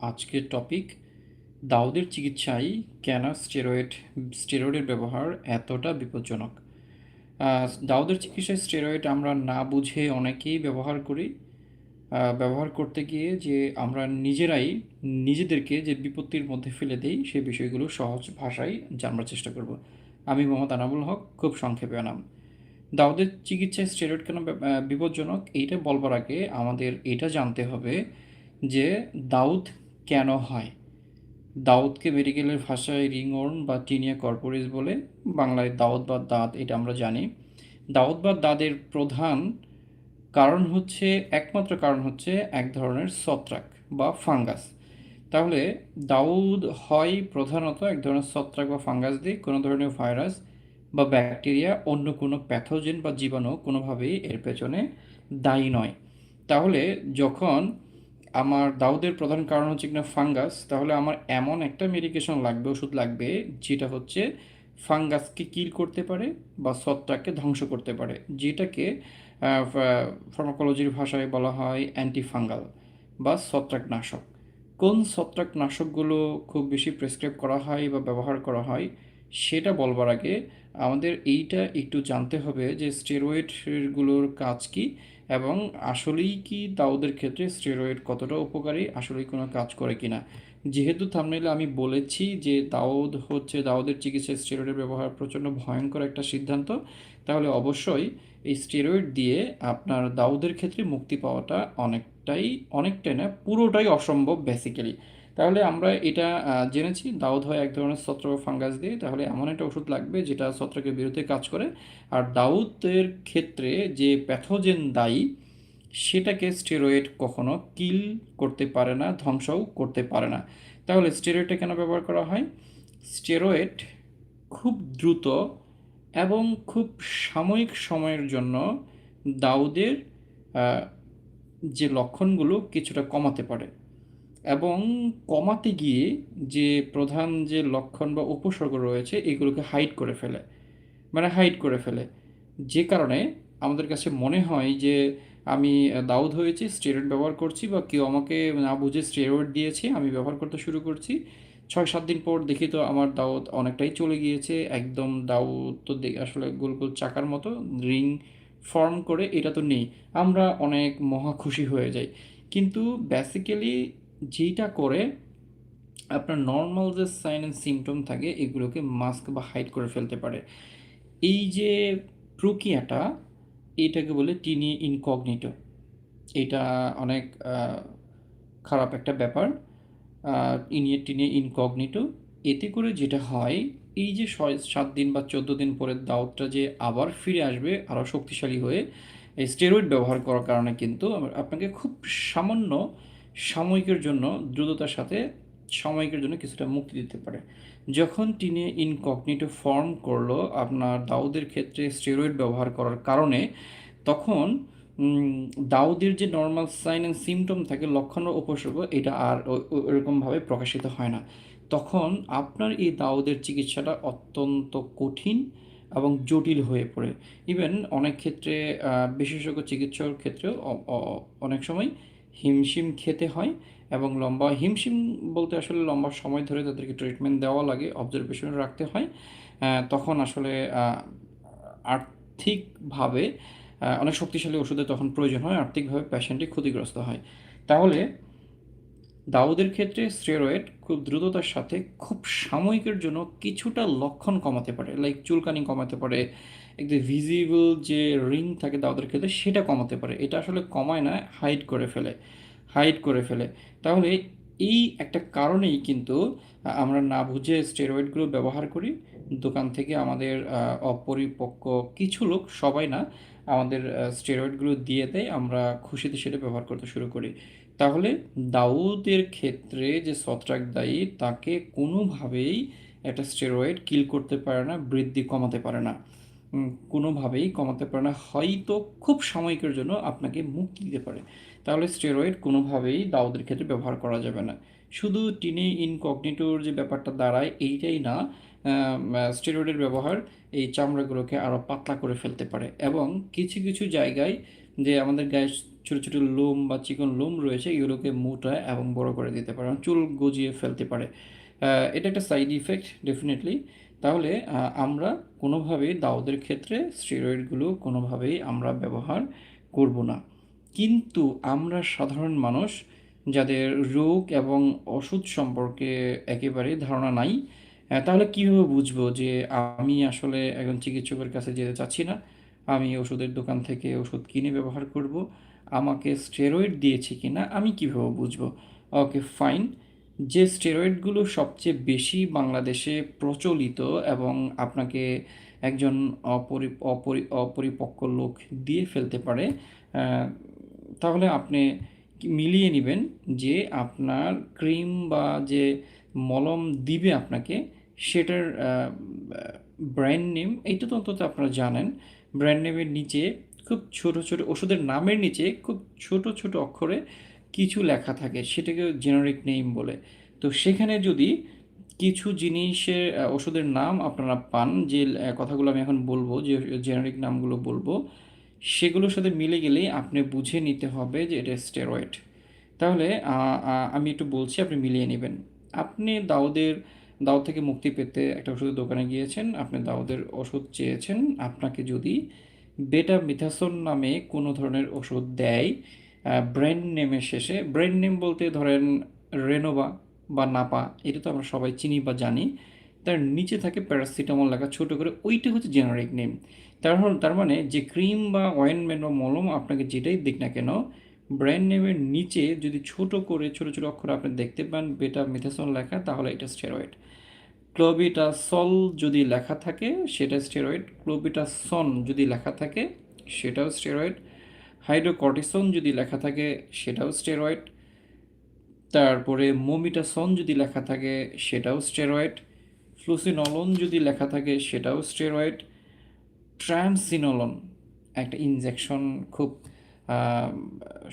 আজকের টপিক দাউদের চিকিৎসায় কেন স্টেরয়েড স্টেরয়েডের ব্যবহার এতটা বিপজ্জনক। দাউদের চিকিৎসায় স্টেরয়েড আমরা না বুঝে অনেকেই ব্যবহার করি। ব্যবহার করতে গিয়ে যে আমরা নিজেরাই নিজেদেরকে যে বিপত্তির মধ্যে ফেলে দেই সেই বিষয়গুলো সহজ ভাষায় জানবার চেষ্টা করব। আমি মোহাম্মদ আনাবুল হক, খুব সংক্ষেপে আনাম। দাউদের চিকিৎসায় স্টেরয়েড কেন বিপজ্জনক? এইটা বলবার আগে আমাদের এটা জানতে হবে যে দাউদ কেন হয়? দাউদকে মেডিকেলের ভাষায় রিংওর্ম বা টিনিয়া কর্পোরিস বলে বাংলায় দাউদ বা দাঁত এটা আমরা জানি। দাউদ বা দাঁতের প্রধান কারণ হচ্ছে, একমাত্র কারণ হচ্ছে এক ধরনের ছত্রাক বা ফাঙ্গাস। তাহলে দাউদ হয় প্রধানত এক ধরনের ছত্রাক বা ফাঙ্গাস দিয়ে কোনো ধরনের ভাইরাস বা ব্যাকটেরিয়া অন্য কোনো প্যাথোজেন বা জীবাণু কোনোভাবেই এর পেছনে দায়ী নয়। তাহলে যখন আমার দাউদের প্রধান কারণ হচ্ছে কিনা ফাঙ্গাস, তাহলে আমার এমন একটা মেডিকেশন লাগবে, ওষুধ লাগবে, যেটা হচ্ছে ফাঙ্গাসকে কিল করতে পারে বা ছত্রাককে ধ্বংস করতে পারে, যেটাকে ফার্মাকোলজির ভাষায় বলা হয় অ্যান্টিফাঙ্গাল বা ছত্রাকনাশক। কোন ছত্রাকনাশকগুলো খুব বেশি প্রেসক্রাইব করা হয় বা ব্যবহার করা হয়, সেটা বলবার আগে আমাদের এইটা একটু জানতে হবে যে স্টেরয়েডগুলোর কাজ কি এবং আসলেই কি দাউদের ক্ষেত্রে স্টেরয়েড কতটা উপকারী? আসলেই কোনো কাজ করে কি না যেহেতু থামনেলে আমি বলেছি যে দাউদ হচ্ছে, দাউদের চিকিৎসায় স্টেরয়েডের ব্যবহার প্রচণ্ড ভয়ঙ্কর একটা সিদ্ধান্ত, তাহলে অবশ্যই এই স্টেরয়েড দিয়ে আপনার দাউদের ক্ষেত্রে মুক্তি পাওয়াটা অনেকটাই অনেকটাই না, পুরোটাই অসম্ভব বেসিক্যালি তাহলে আমরা এটা জেনেছি। দাউদ হয় এক ধরনের ছত্রাক ফাঙ্গাস দিয়ে। তাহলে এমন একটা ওষুধ লাগবে যেটা ছত্রাকের বিরুদ্ধে কাজ করে। আর দাউদের ক্ষেত্রে যে প্যাথোজেন দায়ী, সেটাকে স্টেরয়েড কখনো কিল করতে পারে না, ধ্বংসও করতে পারে না। তাহলে স্টেরয়েডটা কেন ব্যবহার করা হয়? স্টেরয়েড খুব দ্রুত এবং খুব সাময়িক সময়ের জন্য দাউদের যে লক্ষণগুলো কিছুটা কমাতে পারে। এবং কমাতে গিয়ে যে প্রধান যে লক্ষণ বা উপসর্গ রয়েছে, এগুলোকে হাইড করে ফেলে। মানে হাইড করে ফেলে। যে কারণে আমাদের কাছে মনে হয় যে আমি দাউদ হয়েছি স্টেরয়েড ব্যবহার করছি বা কেউ আমাকে না বুঝে স্টেরয়েড দিয়েছে, আমি ব্যবহার করতে শুরু করছি। ছয় সাত দিন পর দেখি তো আমার দাউদ অনেকটাই চলে গিয়েছে, একদম দাউদ তো আসলে গোল গোল চাকার মতো রিং ফর্ম করে, এটা তো নেই। আমরা অনেক মহা খুশি হয়ে যাই। কিন্তু বেসিক্যালি যেইটা করে আপনার নর্মাল যে সাইন অ্যান্ড সিমটম থাকে, এগুলোকে মাস্ক বা হাইড করে ফেলতে পারে। এই যে প্রক্রিয়াটা, এটাকে বলে টিনি ইনকগনিটো এটা অনেক খারাপ একটা ব্যাপার। ইনিয়ে টিনে ইনকগনিটো এতে করে যেটা হয়, এই যে ছয়, সাত দিন বা চোদ্দ দিন পরে দাউদটা যে আবার ফিরে আসবে, আরও শক্তিশালী হয়ে স্টেরয়েড ব্যবহার করার কারণে কিন্তু আপনাকে খুব সামান্য সাময়িকের জন্য দ্রুততার সাথে সাময়িকের জন্য কিছুটা মুক্তি দিতে পারে। যখন টিনে ইনকগনিটো ফর্ম করল আপনার দাউদের ক্ষেত্রে স্টেরয়েড ব্যবহার করার কারণে, তখন দাউদের যে নর্মাল সাইন অ্যান্ড সিমটম থাকে, লক্ষণ ও উপসর্গ, এটা আর ওরকমভাবে প্রকাশিত হয় না। তখন আপনার এই দাউদের চিকিৎসাটা অত্যন্ত কঠিন এবং জটিল হয়ে পড়ে। ইভেন অনেক ক্ষেত্রে বিশেষজ্ঞ চিকিৎসকের ক্ষেত্রেও অনেক সময় হিমশিম খেতে হয় এবং লম্বা, হিমশিম বলতে আসলে লম্বা সময় ধরে তাদেরকে ট্রিটমেন্ট দেওয়া লাগে অবজারভেশনে রাখতে হয়। তখন আসলে আর্থিকভাবে অনেক শক্তিশালী ওষুধের তখন প্রয়োজন হয়, আর্থিকভাবে পেশেন্টটি ক্ষতিগ্রস্ত হয়। তাহলে দাউদের ক্ষেত্রে স্টেরয়েড খুব দ্রুততার সাথে খুব সাময়িকের জন্য কিছুটা লক্ষণ কমাতে পারে লাইক চুলকানি কমাতে পারে একদম ভিজিবল যে রিং থাকে দাউদের ক্ষেত্রে সেটা কমাতে পারে। এটা আসলে কমায় না হাইড করে ফেলে হাইড করে ফেলে। তাহলে এই একটা কারণেই কিন্তু আমরা না বুঝে স্টেরয়েডগুলো ব্যবহার করি। দোকান থেকে আমাদের অপরিপক্ক কিছু লোক, সবাই না, আমাদের স্টেরয়েডগুলো দিয়ে দেয়, আমরা খুশিতে সেটা ব্যবহার করতে শুরু করি। তাহলে দাউদের ক্ষেত্রে যে ছত্রাক দায়ী, তাকে কোনোভাবেই একটা স্টেরয়েড কিল করতে পারে না, বৃদ্ধি কমাতে পারে না। কোনোভাবেই কমাতে পারে না। হয়তো খুব সাময়িকের জন্য আপনাকে মুক্তি দিতে পারে। তাহলে স্টেরয়েড কোনোভাবেই দাউদের ক্ষেত্রে ব্যবহার করা যাবে না। শুধু টিনি ইনকগনিটোর যে ব্যাপারটা দাঁড়ায়, এইটাই না স্টেরয়েডের ব্যবহার এই চামড়াগুলোকে আরও পাতলা করে ফেলতে পারে। এবং কিছু কিছু জায়গায় যে আমাদের গায়ে ছোটো ছোটো লোম বা চিকন লোম রয়েছে, এগুলোকে মোটা এবং বড় করে দিতে পারে চুল গজিয়ে ফেলতে পারে। এটা একটা সাইড ইফেক্ট ডেফিনেটলি তাহলে আমরা কোনোভাবেই দাউদের ক্ষেত্রে স্টেরয়েডগুলো কোনোভাবেই আমরা ব্যবহার করব না। কিন্তু আমরা সাধারণ মানুষ, যাদের রোগ এবং ওষুধ সম্পর্কে একেবারেই ধারণা নাই তাহলে কীভাবে বুঝব যে আমি আসলে একজন চিকিৎসকের কাছে যেতে চাচ্ছি না? আমি ওষুধের দোকান থেকে ওষুধ কিনে ব্যবহার করব, আমাকে স্টেরয়েড দিয়েছে কি না আমি কীভাবে বুঝব? Okay, fine. যে স্টেরয়েডগুলো সবচেয়ে বেশি বাংলাদেশে প্রচলিত এবং আপনাকে একজন অপরি অপরি, অপরিপক্ক লোক দিয়ে ফেলতে পারে তাহলে আপনি মিলিয়ে নেবেন যে আপনার ক্রিম বা যে মলম দিবে আপনাকে, সেটার ব্র্যান্ড নেম এইটা তো অন্তত আপনারা জানেন। ব্র্যান্ড নেমের নিচে খুব ছোট ছোট ওষুধের নামের নিচে খুব ছোট ছোট অক্ষরে কিছু লেখা থাকে সেটাকে জেনারিক নেম বলে। তো সেখানে যদি কিছু জিনিসের ওষুধের নাম আপনারা পান, যে কথাগুলো আমি এখন বলব, যে জেনারিক নামগুলো বলব, সেগুলোর সাথে মিলে গেলেই আপনি বুঝে নিতে হবে যে এটা স্টেরয়েড তাহলে আমি একটু বলছি, আপনি মিলিয়ে নেবেন। আপনি দাউদের দাউদ থেকে মুক্তি পেতে একটা ওষুধের দোকানে গিয়েছেন, আপনি দাউদের ওষুধ চেয়েছেন, আপনাকে যদি বেটা মিথাসন নামে কোনো ধরনের ওষুধ দেয় ব্র্যান্ড নেমের শেষে। ব্র্যান্ড নেম বলতে ধরেন রেনোভা বা নাপা এটা তো আমরা সবাই চিনি বা জানি। তার নিচে থাকে প্যারাসিটামল লেখা ছোট করে, ওইটা হচ্ছে জেনারিক নেম তার তার মানে যে ক্রিম বা অয়েনমেন্ট বা মলম আপনাকে যেটাই দিক না কেন ব্র্যান্ড নেমের নিচে যদি ছোট করে, ছোট ছোট অক্ষরে আপনি দেখতে পান বেটা মিথাসন লেখা, তাহলে এটা স্টেরয়েড ক্লোবিটাসল যদি লেখা থাকে, সেটা স্টেরয়েড ক্লোবিটাসন যদি লেখা থাকে, সেটাও স্টেরয়েড হাইড্রোকর্টিসন যদি লেখা থাকে, সেটাও স্টেরয়েড। তারপরে মোমিটাসন যদি লেখা থাকে, সেটাও স্টেরয়েড। ফ্লুসিনলন যদি লেখা থাকে, সেটাও স্টেরয়েড। ট্রামসিনোলন একটা ইনজেকশন খুব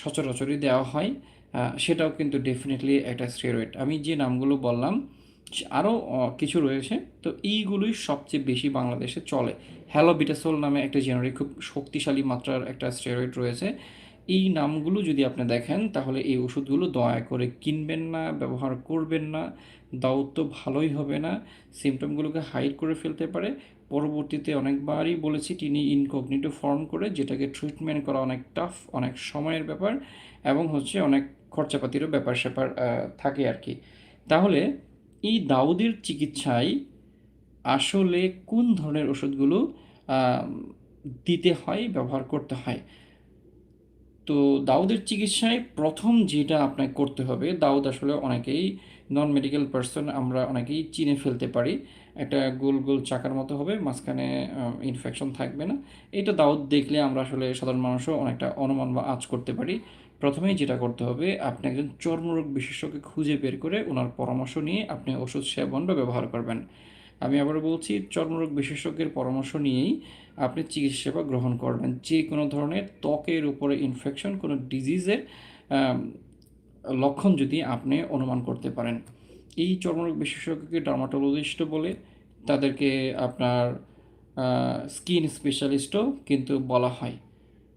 সচরাচরই দেওয়া হয় সেটাও কিন্তু ডেফিনেটলি একটা স্টেরয়েড। আমি যে নামগুলো বললাম আরও কিছু রয়েছে। তো এইগুলোই সবচেয়ে বেশি বাংলাদেশে চলে। হ্যালোবিটাসোল নামে একটা জেনারিক খুব শক্তিশালী মাত্রার একটা স্টেরয়েড রয়েছে। এই নামগুলো যদি আপনি দেখেন, তাহলে এই ওষুধগুলো দয়া করে কিনবেন না, ব্যবহার করবেন না দাউদ তো ভালোই হবে না সিমটমগুলোকে হাইড করে ফেলতে পারে। পরবর্তীতে অনেকবারই বলেছি, তিনি ইনকগনিটো ফর্ম করে, যেটাকে ট্রিটমেন্ট করা অনেক টাফ অনেক সময়ের ব্যাপার, এবং হচ্ছে অনেক খরচাপাতিরও ব্যাপার স্যাপার থাকে আর কি। তাহলে এই দাউদের চিকিৎসায় আসলে কোন ধরনের ওষুধগুলো দিতে হয়, ব্যবহার করতে হয়? তো দাউদের চিকিৎসায় প্রথম যেটা আপনাকে করতে হবে, দাউদ আসলে অনেকেই নন মেডিকেল পার্সন আমরা অনেকেই চিনে ফেলতে পারি। একটা গোল গোল চাকার মতো হবে, মাঝখানে ইনফেকশন থাকবে না। এটা দাউদ দেখলে আমরা আসলে সাধারণ মানুষও অনেকটা অনুমান বা আঁচ করতে পারি। প্রথমেই যেটা করতে হবে, আপনি একজন চর্মরোগ বিশেষজ্ঞকে খুঁজে বের করে ওনার পরামর্শ নিয়ে আপনি ওষুধ সেবন বা ব্যবহার করবেন। আমি আবার বলছি চর্মরোগ বিশেষজ্ঞের পরামর্শ নিয়েই আপনি চিকিৎসা সেবা গ্রহণ করবেন। যে কোনো ধরনের ত্বকের উপরে ইনফেকশন কোনো ডিজিজের লক্ষণ যদি আপনি অনুমান করতে পারেন। এই চর্মরোগ বিশেষজ্ঞকে ডার্মাটোলজিস্টও বলে তাদেরকে আপনার স্কিন স্পেশালিস্টও কিন্তু বলা হয়।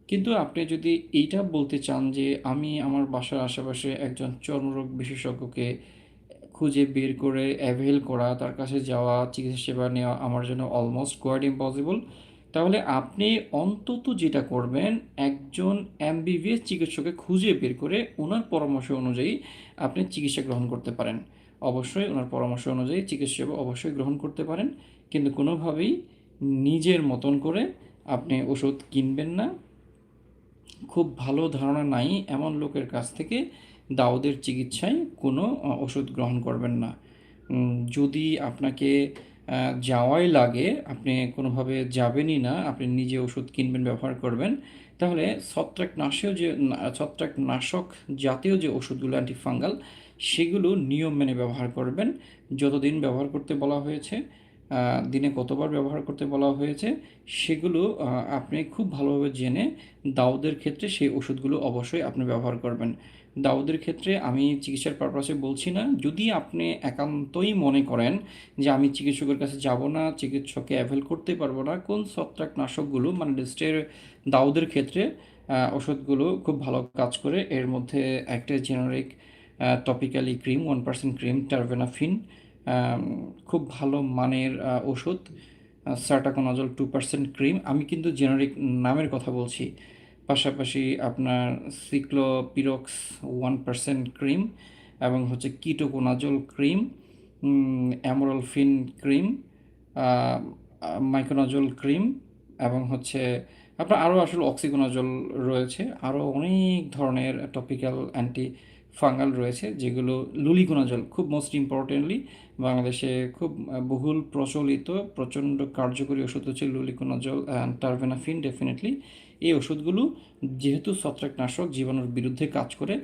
কিন্তু আপনি যদি এইটা বলতে চান যে আমি আমার বাসার আশেপাশে একজন চর্মরোগ বিশেষজ্ঞকে খুঁজে বের করে অ্যাভেল করা, তার কাছে যাওয়া, চিকিৎসা সেবা নেওয়া আমার জন্য অলমোস্ট কোয়াইট ইম্পসিবল তাহলে আপনি অন্তত যেটা করবেন, একজন এমবিবিএস চিকিৎসককে খুঁজে বের করে ওনার পরামর্শ অনুযায়ী আপনি চিকিৎসা গ্রহণ করতে পারেন। অবশ্যই ওনার পরামর্শ অনুযায়ী চিকিৎসা সেবা অবশ্যই গ্রহণ করতে পারেন, কিন্তু কোনোভাবেই নিজের মতন করে আপনি ওষুধ কিনবেন না। খুব ভালো ধারণা নাই এমন লোকের কাছ থেকে দাউদের চিকিৎসায় কোনো ওষুধ গ্রহণ করবেন না। যদি আপনাকে যাওয়াই লাগে, আপনি কোনোভাবে যাবেনই না, আপনি নিজে ওষুধ কিনবেন, ব্যবহার করবেন, তাহলে ছত্রাকনাশীয় যে, না- ছত্রাকনাশক জাতীয় যে ওষুধগুলো অ্যান্টিফাঙ্গাল সেগুলো নিয়ম মেনে ব্যবহার করবেন। যতদিন ব্যবহার করতে বলা হয়েছে দিনে কতবার ব্যবহার করতে বলা হয়েছে, সেগুলো আপনি খুব ভালোভাবে জেনে দাউদের ক্ষেত্রে সেই ওষুধগুলো অবশ্যই আপনি ব্যবহার করবেন। দাউদের ক্ষেত্রে আমি চিকিৎসার পারপাসে বলছি না, যদি আপনি একান্তই মনে করেন যে আমি চিকিৎসকের কাছে যাব না চিকিৎসককে অ্যাভেল করতে পারব না, কোন ছত্রাকনাশকগুলো মানে স্টের দাউদের ক্ষেত্রে ওষুধগুলো খুব ভালো কাজ করে, এর মধ্যে একটা generic topically cream one percent cream terbinafine খুব ভালো মানের ওষুধ সার্টাকোনাজল টু পার্সেন্ট ক্রিম। আমি কিন্তু জেনারিক নামের কথা বলছি। পাশাপাশি আপনার সিক্লোপিরক্স ওয়ান পার্সেন্ট ক্রিম এবং হচ্ছে ketoconazole cream amorolfine cream miconazole cream এবং হচ্ছে আপনার আরও আসলে অক্সিকোনাজল রয়েছে। আরও অনেক ধরনের টপিক্যাল অ্যান্টি ফাঙ্গাল রয়েছে, যেগুলো লুলিকোনাজল খুব মোস্ট ইম্পর্টেন্টলি বাংলাদেশে খুব বহুল প্রচলিত, প্রচণ্ড কার্যকরী ওষুধ হচ্ছে লুলিকোনাজল অ্যান্ড টার্ভেনাফিন ডেফিনেটলি এই ওষুধগুলো যেহেতু ছত্রাকনাশক জীবাণুর বিরুদ্ধে কাজ করে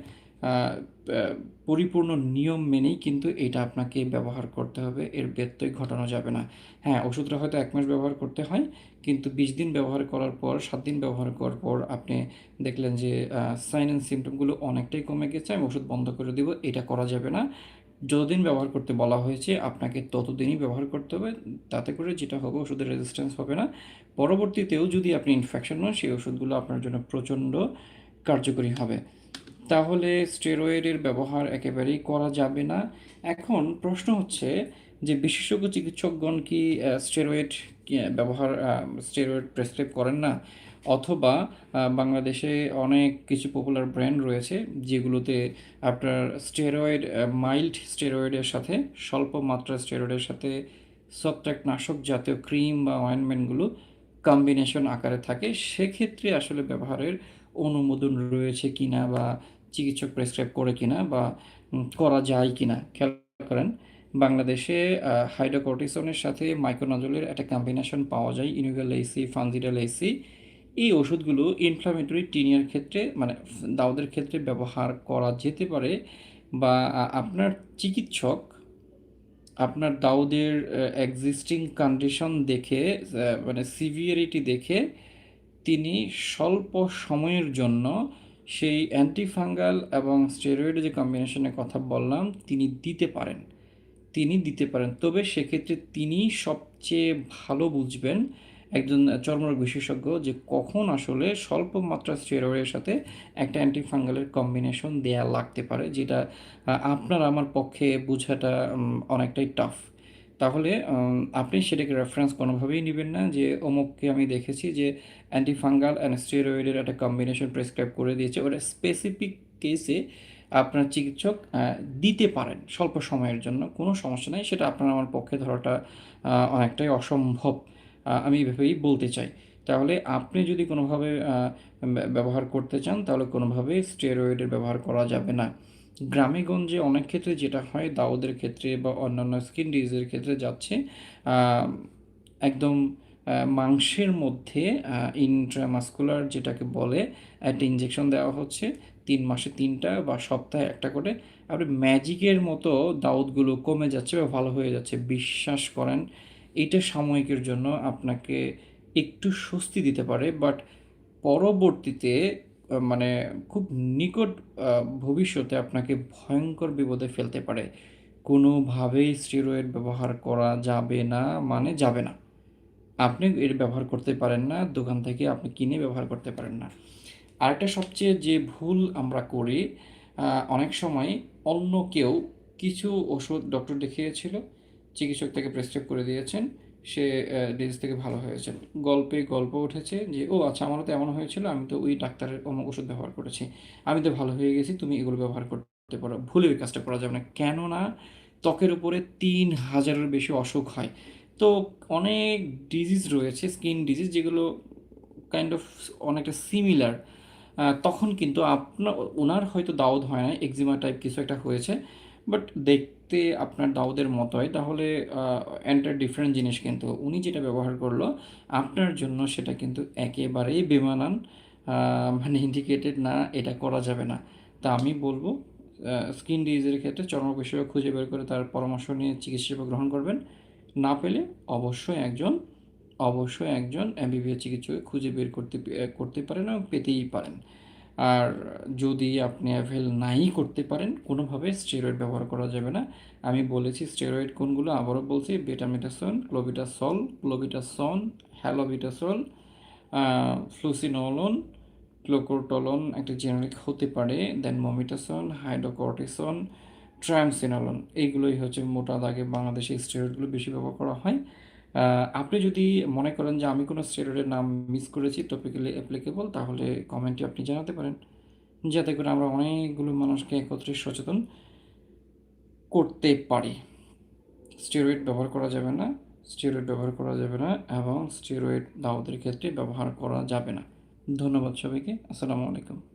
পরিপূর্ণ নিয়ম মেনেই কিন্তু এটা আপনাকে ব্যবহার করতে হবে। এর ব্যত্যয় ঘটানো যাবে না। হ্যাঁ ওষুধটা হয়তো এক মাস ব্যবহার করতে হয়, কিন্তু বিশ দিন ব্যবহার করার পর, সাত দিন ব্যবহার করার পর আপনি দেখলেন যে সাইন অ্যান্ড সিমটমগুলো অনেকটাই কমে গেছে, আমি ওষুধ বন্ধ করে দেবো, এটা করা যাবে না। যতদিন ব্যবহার করতে বলা হয়েছে, আপনাকে ততদিনই ব্যবহার করতে হবে। তাতে করে যেটা হবে, ওষুধের রেজিস্ট্যান্স হবে না। পরবর্তীতেও যদি আপনি ইনফেকশন হন, সেই ওষুধগুলো আপনার জন্য প্রচণ্ড কার্যকরী হবে। তাহলে স্টেরয়েডের ব্যবহার একেবারেই করা যাবে না। এখন প্রশ্ন হচ্ছে যে বিশেষজ্ঞ চিকিৎসকগণ কি স্টেরয়েড ব্যবহার স্টেরয়েড প্রেসক্রাইব করেন না? অথবা বাংলাদেশে অনেক কিছু পপুলার ব্র্যান্ড রয়েছে যেগুলোতে আপনার স্টেরয়েড মাইল্ড স্টেরয়েডের সাথে, স্বল্প মাত্রা স্টেরয়েডের সাথে নাশক জাতীয় ক্রিম বা অয়েনমেন্টগুলো কম্বিনেশন আকারে থাকে, সেক্ষেত্রে আসলে ব্যবহারের অনুমোদন রয়েছে কিনা বা চিকিৎসক প্রেসক্রাইব করে কিনা বা করা যায় কিনা, খেয়াল করেন। বাংলাদেশে হাইড্রোকর্টিসনের সাথে মাইক্রোনাজলের একটা কম্বিনেশন পাওয়া যায় ইনুগাল এসি ফানজিডাল এসি এই ওষুধগুলো ইনফ্লামেটরি টিনিয়ার ক্ষেত্রে মানে দাউদের ক্ষেত্রে ব্যবহার করা যেতে পারে বা আপনার চিকিৎসক আপনার দাউদের এক্সিস্টিং কন্ডিশন দেখে মানে সিভিয়ারিটি দেখে তিনি স্বল্প সময়ের জন্য সেই অ্যান্টিফাঙ্গাল এবং স্টেরয়েড যে কম্বিনেশনের কথা বললাম, তিনি দিতে পারেন। তিনি দিতে পারেন। তবে সেক্ষেত্রে তিনি সবচেয়ে ভালো বুঝবেন একজন চর্মরোগ বিশেষজ্ঞ যে কখন আসলে স্বল্প মাত্রা স্টেরয়েডের সাথে একটা অ্যান্টিফাঙ্গালের কম্বিনেশন দেয়া লাগতে পারে, যেটা আপনার আমার পক্ষে বোঝাটা অনেকটাই টাফ তাহলে আপনি সেটাকে রেফারেন্স কোনোভাবেই নেবেন না যে, অমুককে আমি দেখেছি যে অ্যান্টিফাঙ্গাল অ্যান্ড স্টেরয়েডের একটা কম্বিনেশন প্রেসক্রাইব করে দিয়েছে। ওটা স্পেসিফিক কেসে আপনার চিকিৎসক দিতে পারেন স্বল্প সময়ের জন্য, কোনো সমস্যা নেই। সেটা আপনার আমার পক্ষে ধরাটা অনেকটাই অসম্ভব। আমি এভাবেই বলতে চাই। তাহলে আপনি যদি কোনোভাবে ব্যবহার করতে চান, তাহলে কোনোভাবেই স্টেরয়েডের ব্যবহার করা যাবে না। গ্রামেগঞ্জে অনেক ক্ষেত্রে যেটা হয় দাউদের ক্ষেত্রে বা অন্যান্য স্কিন ডিজিজের ক্ষেত্রে যাচ্ছে একদম মাংসের মধ্যে ইন্ট্রামাস্কুলার যেটাকে বলে, একটা ইঞ্জেকশন দেওয়া হচ্ছে, তিন মাসে তিনটা বা সপ্তাহে একটা করে। আপনি ম্যাজিকের মতো দাউদগুলো কমে যাচ্ছে বা ভালো হয়ে যাচ্ছে। বিশ্বাস করেন এটা সাময়িকের জন্য আপনাকে একটু স্বস্তি দিতে পারে বাট পরবর্তীতে মানে খুব নিকট ভবিষ্যতে আপনাকে ভয়ঙ্কর বিপদে ফেলতে পারে। কোনোভাবেই স্টেরয়েড ব্যবহার করা যাবে না মানে যাবে না। আপনি এর ব্যবহার করতে পারেন না, দোকান থেকে আপনি কিনে ব্যবহার করতে পারেন না। আরেকটা সবচেয়ে যে ভুল আমরা করি অনেক সময় অন্য কেউ কিছু ওষুধ ডক্টর দেখিয়েছিল চিকিৎসক তাকে প্রেসক্রাইব করে দিয়েছেন। সে ডিজিজ থেকে ভালো হয়েছেন। গল্পে গল্প উঠেছে যে, ও আচ্ছা আমারও তো এমন হয়েছিল, আমি তো ওই ডাক্তারের অমুক ওষুধ ব্যবহার করেছি। আমি তো ভালো হয়ে গেছি, তুমি এগুলো ব্যবহার করতে পারো। ভুলে ওই কাজটা করা যাবে না। কেননা, ত্বকের উপরে তিন হাজারের বেশি অসুখ হয়। তো অনেক ডিজিজ রয়েছে স্কিন ডিজিজ যেগুলো কাইন্ড অফ অনেকটা সিমিলার তখন কিন্তু আপনার, ওনার হয়তো দাউদ হয় না এক্সিমা টাইপ কিছু একটা হয়েছে। বাট দেখতে আপনার দাউদের মতোই, তাহলে এন্টার ডিফারেন্ট জিনিস কিন্তু উনি যেটা ব্যবহার করল, আপনার জন্য সেটা কিন্তু একেবারেই বেমানান মানে ইন্ডিকেটেড না, এটা করা যাবে না। তা আমি বলব স্কিন ডিজিজের ক্ষেত্রে চর্ম বিষয়ে খুঁজে বের করে তার পরামর্শ নিয়ে চিকিৎসা গ্রহণ করবেন। না পেলে অবশ্যই একজন অবশ্যই একজন এমবিবিএস চিকিৎসক খুঁজে বের করতে করতে পারেন এবং পেতেই পারেন। আর যদি আপনি অ্যাভেল নাই করতে পারেন, কোনোভাবে স্টেরয়েড ব্যবহার করা যাবে না। আমি বলেছি স্টেরয়েড কোনগুলো, আবারও বলছি বেটামিটাসন ক্লোবিটাসল ক্লোবিটাসন হ্যালোবিটাসল ফ্লুসিনোলন ক্লোকোটলন একটা জেনারিক হতে পারে দেন মমিটাসন হাইড্রোকর্টিসন ট্রামসিনালন এইগুলোই হচ্ছে মোটা দাগে বাংলাদেশে স্টেরয়েডগুলো বেশি ব্যবহার করা হয়। আপনি যদি মনে করেন যে আমি কোনো স্টেরয়েডের নাম মিস করেছি টপিক্যালি অ্যাপ্লিকেবল তাহলে কমেন্টে আপনি জানাতে পারেন। যাতে করে আমরা অনেকগুলো মানুষকে একত্রে সচেতন করতে পারি। স্টেরয়েড ব্যবহার করা যাবে না স্টেরয়েড ব্যবহার করা যাবে না এবং স্টেরয়েড দাওয়াতের ক্ষেত্রে ব্যবহার করা যাবে না। ধন্যবাদ সবাইকে, আসসালামু আলাইকুম।